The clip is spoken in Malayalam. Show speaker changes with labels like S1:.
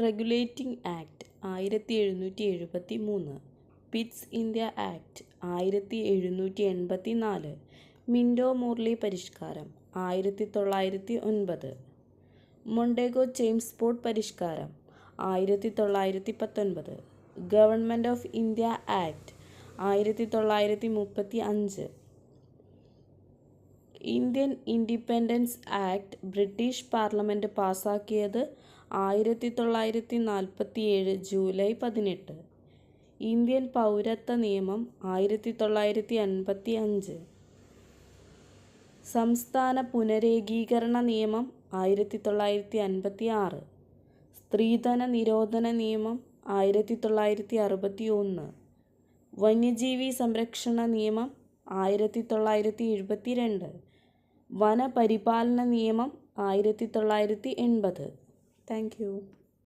S1: റെഗുലേറ്റിംഗ് ആക്ട് ആയിരത്തി എഴുന്നൂറ്റി എഴുപത്തി മൂന്ന് പിറ്റ്സ് ഇന്ത്യ ആക്ട് ആയിരത്തി എഴുന്നൂറ്റി എൺപത്തി നാല് മിൻഡോ മോർലി പരിഷ്കാരം ആയിരത്തി തൊള്ളായിരത്തി ഒൻപത് മൊണ്ടേഗോ ചെയിംസ്ഫോർഡ് പരിഷ്കാരം ആയിരത്തി തൊള്ളായിരത്തി പത്തൊൻപത് ഗവൺമെന്റ് ഓഫ് ഇന്ത്യ ആക്ട് ആയിരത്തി തൊള്ളായിരത്തി മുപ്പത്തി അഞ്ച് Indian independence act British parliament പാസാക്കിയത് ആയിരത്തി തൊള്ളായിരത്തി നാൽപ്പത്തി ഏഴ് ജൂലൈ പതിനെട്ട്. ഇന്ത്യൻ പൗരത്വ നിയമം ആയിരത്തി തൊള്ളായിരത്തി അൻപത്തി അഞ്ച് സംസ്ഥാന പുനരേകീകരണ നിയമം ആയിരത്തി തൊള്ളായിരത്തി അൻപത്തി ആറ് സ്ത്രീധന നിരോധന നിയമം ആയിരത്തി തൊള്ളായിരത്തി അറുപത്തി ഒന്ന് വന്യജീവി സംരക്ഷണ നിയമം ആയിരത്തി തൊള്ളായിരത്തി എഴുപത്തി രണ്ട് വനപരിപാലന നിയമം ആയിരത്തി തൊള്ളായിരത്തി എൺപത് Thank you.